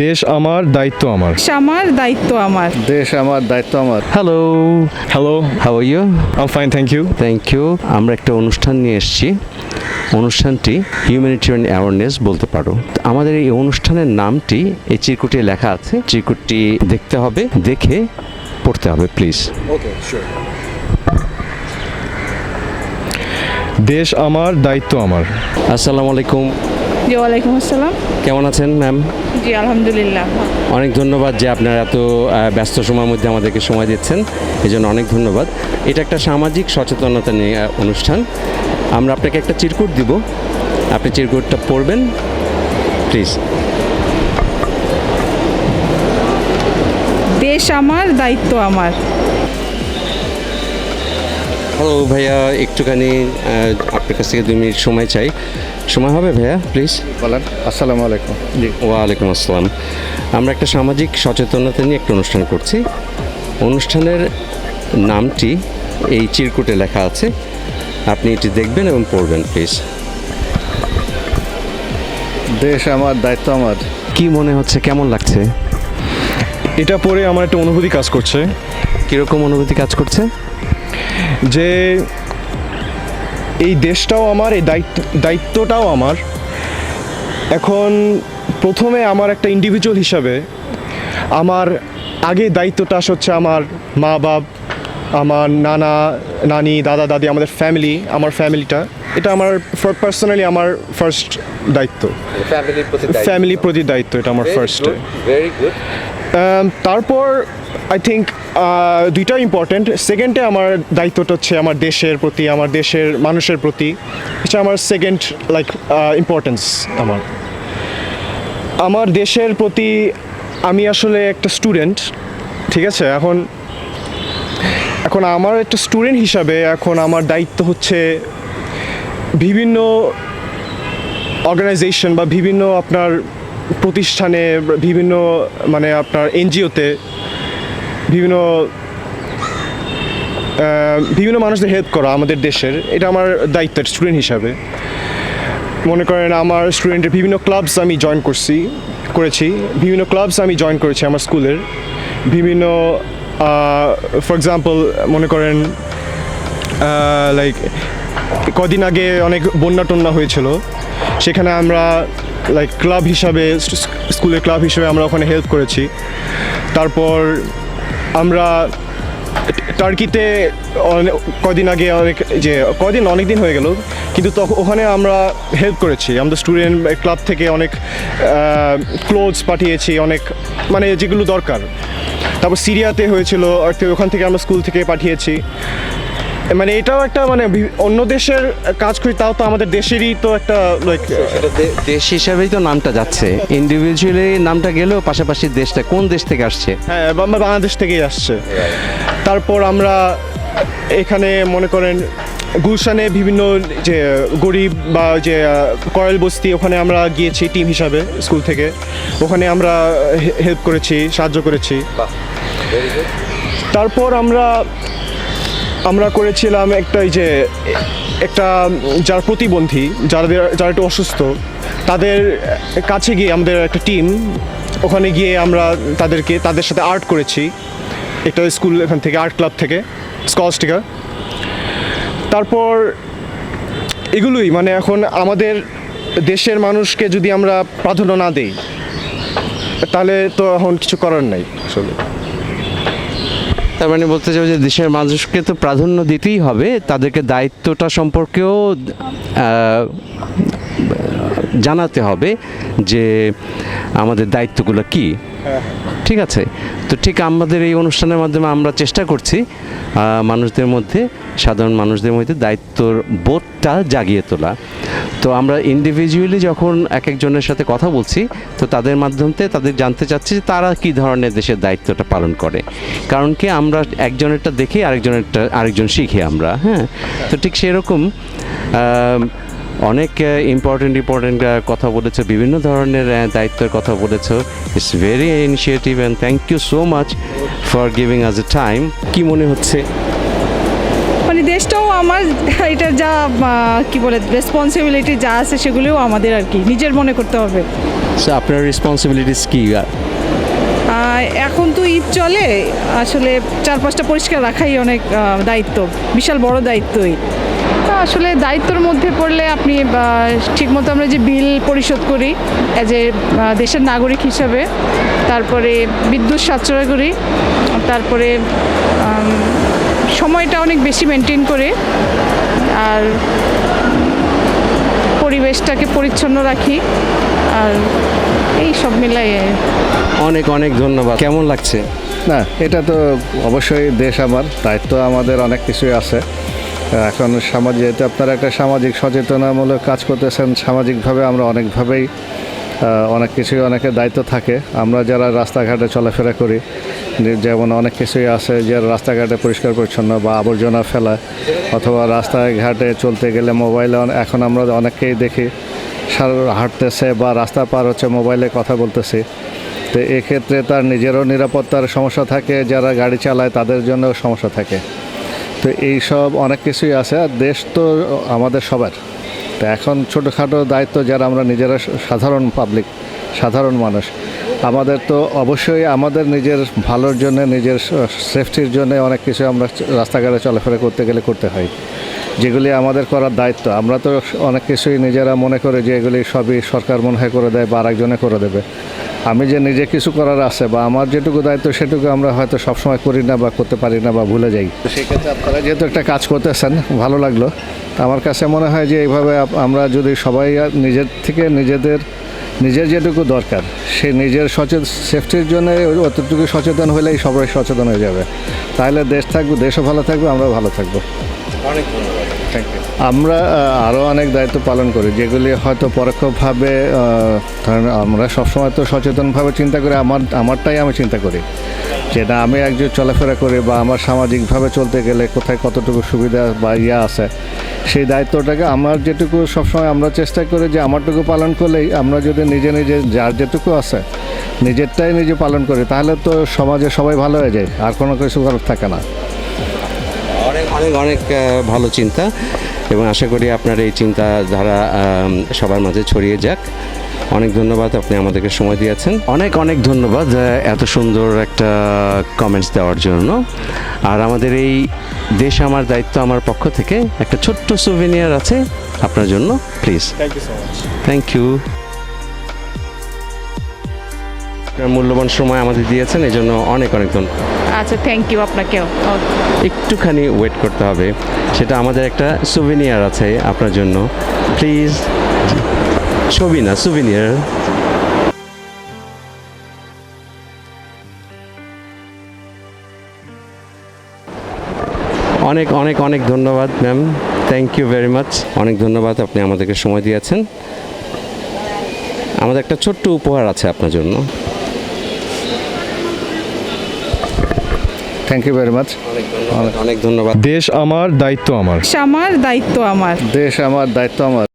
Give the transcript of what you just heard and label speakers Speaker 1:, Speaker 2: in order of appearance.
Speaker 1: দেশ আমার দায়িত্ব আমার।
Speaker 2: আমার দায়িত্ব আমার।
Speaker 3: দেশ আমার দায়িত্ব আমার।
Speaker 4: Hello
Speaker 1: hello
Speaker 4: how are you
Speaker 1: I'm fine thank you
Speaker 4: thank you আমরা একটা অনুষ্ঠান নিয়ে এসেছি। অনুষ্ঠানটি হিউম্যানিটেরিয়ান অ্যাওয়ারনেস বলতে পারো। আমাদের এই অনুষ্ঠানের নামটি এই চিরকুটে লেখা আছে। চিরকুটটি দেখতে হবে দেখে পড়তে হবে প্লিজ ওকে
Speaker 1: দেশ আমার দায়িত্ব আমার।
Speaker 4: আসসালামু আলাইকুম।
Speaker 2: জি ওয়ালাইকুম আসসালাম।
Speaker 4: কেমন আছেন ম্যাম?
Speaker 2: জি আলহামদুলিল্লাহ।
Speaker 4: অনেক ধন্যবাদ যে আপনারা এত ব্যস্ত সময়ের মধ্যে আমাদেরকে সময় দিচ্ছেন। এই জন্য অনেক ধন্যবাদ। এটা একটা সামাজিক সচেতনতা নিয়ে অনুষ্ঠান। আমরা আপনাকে একটা চিরকুট দিব। আপনি চিরকুটটা পড়বেন। প্লিজ
Speaker 2: দেশ আমার দায়িত্ব আমার।
Speaker 4: হ্যালো ভাইয়া একটুখানি আপনার কাছ থেকে দুই মিনিট সময় চাই। সময় হবে ভাইয়া প্লিজ
Speaker 3: বলেন আসসালামু আলাইকুম। জি।
Speaker 4: ওয়ালাইকুম আসসালাম। আমরা একটা সামাজিক সচেতনতা নিয়ে একটা অনুষ্ঠান করছি। অনুষ্ঠানের নামটি এই চিরকুটে লেখা আছে। আপনি এটি দেখবেন এবং পড়বেন প্লিজ
Speaker 3: দেশ আমার দায়িত্ব আমার।
Speaker 4: কি মনে হচ্ছে কেমন লাগছে?
Speaker 1: এটা পড়ে আমার একটা অনুভূতি কাজ করছে।
Speaker 4: কীরকম অনুভূতি কাজ করছে?
Speaker 1: যে এই দেশটাও আমার এই দায়িত্ব দায়িত্বটাও আমার। এখন প্রথমে আমার একটা ইন্ডিভিজুয়াল হিসাবে আমার আগে দায়িত্বটা হচ্ছে আমার মা বাপ আমার নানা নানি দাদা দাদি আমাদের ফ্যামিলি আমার ফ্যামিলিটা এটা আমার পার্সোনালি আমার ফার্স্ট দায়িত্ব।
Speaker 4: ফ্যামিলির প্রতি
Speaker 1: দায়িত্ব। এটা আমার ফার্স্ট
Speaker 4: ভেরি গুড
Speaker 1: তারপর আই থিঙ্ক দুইটা ইম্পর্টেন্ট সেকেন্ডে আমার দায়িত্বটা হচ্ছে আমার দেশের প্রতি, আমার দেশের মানুষের প্রতি, এটা আমার সেকেন্ড লাইক ইম্পর্টেন্স আমার। আমার দেশের প্রতি আমি আসলে একটা স্টুডেন্ট ঠিক আছে? এখন এখন আমার একটা স্টুডেন্ট হিসাবে এখন আমার দায়িত্ব হচ্ছে বিভিন্ন অর্গানাইজেশন বা বিভিন্ন আপনার প্রতিষ্ঠানে বিভিন্ন মানে আপনার এনজিওতে বিভিন্ন বিভিন্ন মানুষদের হেল্প করা আমাদের দেশের। এটা আমার দায়িত্ব স্টুডেন্ট হিসাবে। মনে করেন আমার স্টুডেন্টের বিভিন্ন ক্লাবস আমি জয়েন করছি, করেছি। বিভিন্ন ক্লাবস আমি জয়েন করেছি আমার স্কুলের বিভিন্ন ফর এক্সাম্পল মনে করেন লাইক কদিন আগে অনেক বন্যা টন্যা হয়েছিল। সেখানে আমরা লাইক ক্লাব হিসাবে স্কুলের ক্লাব হিসাবে আমরা ওখানে হেল্প করেছি। তারপর আমরা টার্কিতে কদিন আগে অনেক, যে কদিন অনেক দিন হয়ে গেল, কিন্তু তখন ওখানে আমরা হেল্প করেছি। আমাদের স্টুডেন্ট ক্লাব থেকে অনেক ক্লোথস পাঠিয়েছি, অনেক মানে যেগুলো দরকার। তারপর সিরিয়াতে হয়েছিল তো ওখান থেকে আমরা স্কুল থেকে পাঠিয়েছি। মানে এটাও একটা মানে অন্য দেশের কাজ করি তাও তো আমাদের দেশেরই তো একটা লাইক
Speaker 4: দেশ হিসাবেই তো নামটা যাচ্ছে। ইন্ডিভিজুয়ালি নামটা গেলেও পাশাপাশি দেশটা কোন দেশ থেকে আসছে?
Speaker 1: হ্যাঁ আমরা বাংলাদেশ থেকেই আসছে। তারপর আমরা এখানে মনে করেন গুলশানে বিভিন্ন যে গরিব বা যে কয়েল বস্তি ওখানে আমরা গিয়েছি টিম হিসাবে স্কুল থেকে। ওখানে আমরা হেল্প করেছি সাহায্য করেছি। তারপর আমরা আমরা করেছিলাম একটা যে, একটা, যারা প্রতিবন্ধী যাদের যারা একটু অসুস্থ, তাদের কাছে গিয়ে আমাদের একটা টিম, ওখানে গিয়ে আমরা তাদেরকে, তাদের সাথে আর্ট করেছি। একটা স্কুল এখান থেকে, আর্ট ক্লাব থেকে স্কচ স্কলস্টিকা তারপর এগুলোই মানে এখন আমাদের দেশের মানুষকে যদি আমরা প্রাধান্য না দেই, তাহলে তো এখন কিছু করার নাই, আসলে।
Speaker 4: তার মানে বলতে চাই যে দেশের মানুষকে তো প্রাধান্য দিতেই হবে, তাদেরকে দায়িত্বটা সম্পর্কেও জানাতে হবে যে আমাদের দায়িত্বগুলো কি। ঠিক আছে। তো ঠিক আমাদের এই অনুষ্ঠানের মাধ্যমে আমরা চেষ্টা করছি মানুষদের মধ্যে, সাধারণ মানুষদের মধ্যে দায়িত্বর বোধটা জাগিয়ে তোলা। তো আমরা ইন্ডিভিজুয়ালি যখন এক একজনের সাথে কথা বলছি, তো তাদের মাধ্যমে তাদের জানতে চাচ্ছি যে তারা কী ধরনের দেশের দায়িত্বটা পালন করে। কারণ কি আমরা একজনেরটা দেখে, আরেকজনেরটা, আরেকজন শিখি আমরা হ্যাঁ? তো ঠিক সেরকম অনেক ইম্পর্টেন্ট ইম্পর্টেন্ট কথা বলেছ বিভিন্ন ধরনের দায়িত্বের কথা বলেছ। It's very initiative and thank you so much for giving আজ এ টাইম কি মনে হচ্ছে?
Speaker 2: মানে দেশটাও আমার এটা যা কি বলে রেসপন্সিবিলিটি যা আছে সেগুলোও আমাদের আর কি নিজের মনে করতে হবে।
Speaker 4: আপনার রেসপন্সিবিলিটিস কি?
Speaker 2: এখন তো ঈদ চলে আসলে চারপাশটা পরিষ্কার রাখাই অনেক দায়িত্ব বিশাল বড় দায়িত্বই। তা আসলে দায়িত্বর মধ্যে পড়লে আপনি ঠিকমতো আমরা যে বিল পরিশোধ করি অ্যাজ এ দেশের নাগরিক হিসাবে তারপরে বিদ্যুৎ সাশ্রয় করি তারপরে সময়টা অনেক বেশি মেনটেন করে আর পরিবেশটাকে পরিচ্ছন্ন রাখি আর এই সব মিলাই
Speaker 4: অনেক অনেক ধন্যবাদ। কেমন লাগছে?
Speaker 3: না এটা তো অবশ্যই দেশ আমার দায়িত্ব আমাদের অনেক কিছুই আছে। এখন সমাজ যেহেতু আপনারা একটা সামাজিক সচেতনামূলক কাজ করতেছেন, সামাজিকভাবে আমরা অনেকভাবেই অনেক কিছুই অনেকের দায়িত্ব থাকে। আমরা যারা রাস্তাঘাটে চলাফেরা করি যেমন অনেক কিছুই আছে যে রাস্তাঘাটে পরিষ্কার পরিচ্ছন্ন বা আবর্জনা ফেলা অথবা রাস্তায় ঘাটে চলতে গেলে মোবাইলে এখন আমরা অনেককেই দেখি হাঁটতেছে বা রাস্তা পার হচ্ছে মোবাইলে কথা বলতেছি। তো এক্ষেত্রে তার নিজেরও নিরাপত্তার সমস্যা থাকে, যারা গাড়ি চালায় তাদের জন্য সমস্যা থাকে। তো এই সব অনেক কিছুই আছে, আর দেশ তো আমাদের সবার। তো এখন ছোটোখাটো দায়িত্ব যারা আমরা নিজেরা সাধারণ পাবলিক সাধারণ মানুষ, আমাদের তো অবশ্যই আমাদের নিজের ভালোর জন্য, নিজের সেফটির জন্য অনেক কিছু আমরা রাস্তাঘাটে চলাফেরা করতে গেলে করতে হয়। যেগুলি আমাদের করার দায়িত্ব, আমরা তো অনেক কিছুই নিজেরা মনে করি যে এগুলি সবই সরকার মনে হয় করে দেয় বা আরেকজনে করে দেবে। আমি যে নিজে কিছু করার আছে বা আমার যেটুকু দায়িত্ব সেটুকু আমরা হয়তো সবসময় করি না বা করতে পারি না বা ভুলে যাই। সেক্ষেত্রে আপনারা যেহেতু একটা কাজ করতেছেন, ভালো লাগল। আমার কাছে মনে হয় যে এইভাবে আমরা যদি সবাই নিজের থেকে নিজেদের, নিজের যেটুকু দরকার, সে নিজের সচেতন সেফটির জন্য অতটুকু সচেতন হলেই সবাই সচেতন হয়ে যাবে। তাহলে দেশ থাকবে, দেশও ভালো থাকবে, আমরাও ভালো থাকব।
Speaker 4: অনেক ধন্যবাদ।
Speaker 3: আমরা আরও অনেক দায়িত্ব পালন করি, যেগুলি হয়তো পরোক্ষভাবে ধরেন আমরা সবসময় তো সচেতনভাবে চিন্তা করি, আমার, আমারটাই আমি চিন্তা করি যেটা আমি একজন চলাফেরা করি বা আমার সামাজিকভাবে চলতে গেলে কোথায় কতটুকু সুবিধা বা ইয়া আছে, সেই দায়িত্বটাকে আমার যেটুকু সবসময় আমরা চেষ্টা করি যে আমারটুকু পালন করলেই আমরা যদি নিজে নিজে, যার যেটুকু আছে, নিজেরটাই নিজে পালন করি, তাহলে তো সমাজে সবাই ভালো হয়ে যায়, আর কোনো কিছু করার থাকে না।
Speaker 4: অনেক অনেক ভালো চিন্তা এবং আশা করি আপনার এই চিন্তাধারা আম, সবার মাঝে ছড়িয়ে যাক। অনেক ধন্যবাদ আপনি আমাদেরকে সময় দিয়েছেন। অনেক অনেক ধন্যবাদ এত সুন্দর একটা কমেন্টস দেওয়ার জন্য। আর আমাদের এই দেশ আমার দায়িত্ব আমার পক্ষ থেকে একটা ছোট্ট সুভেনিয়ার আছে আপনার জন্য please
Speaker 1: thank you so much
Speaker 4: thank you মূল্যবান সময় আমাদের দিয়েছেন এই জন্য অনেক অনেক ধন্যবাদ।
Speaker 2: আচ্ছা থ্যাংক ইউ আপনাকেও।
Speaker 4: একটুখানি ওয়েট করতে হবে সেটা আমাদের একটা সুভিনিয়ার আছে আপনার জন্য। প্লিজ ছবি না সুভিনিয়ার অনেক অনেক অনেক ধন্যবাদ ma'am thank you very much অনেক ধন্যবাদ আপনি আমাদেরকে সময় দিয়েছেন। আমাদের একটা ছোট্ট উপহার আছে আপনার জন্য।
Speaker 3: থ্যাংক ইউ ভেরি মাচ
Speaker 4: অনেক ধন্যবাদ
Speaker 1: দেশ আমার দায়িত্ব আমার।
Speaker 2: আমার দায়িত্ব আমার।
Speaker 3: দেশ আমার দায়িত্ব আমার।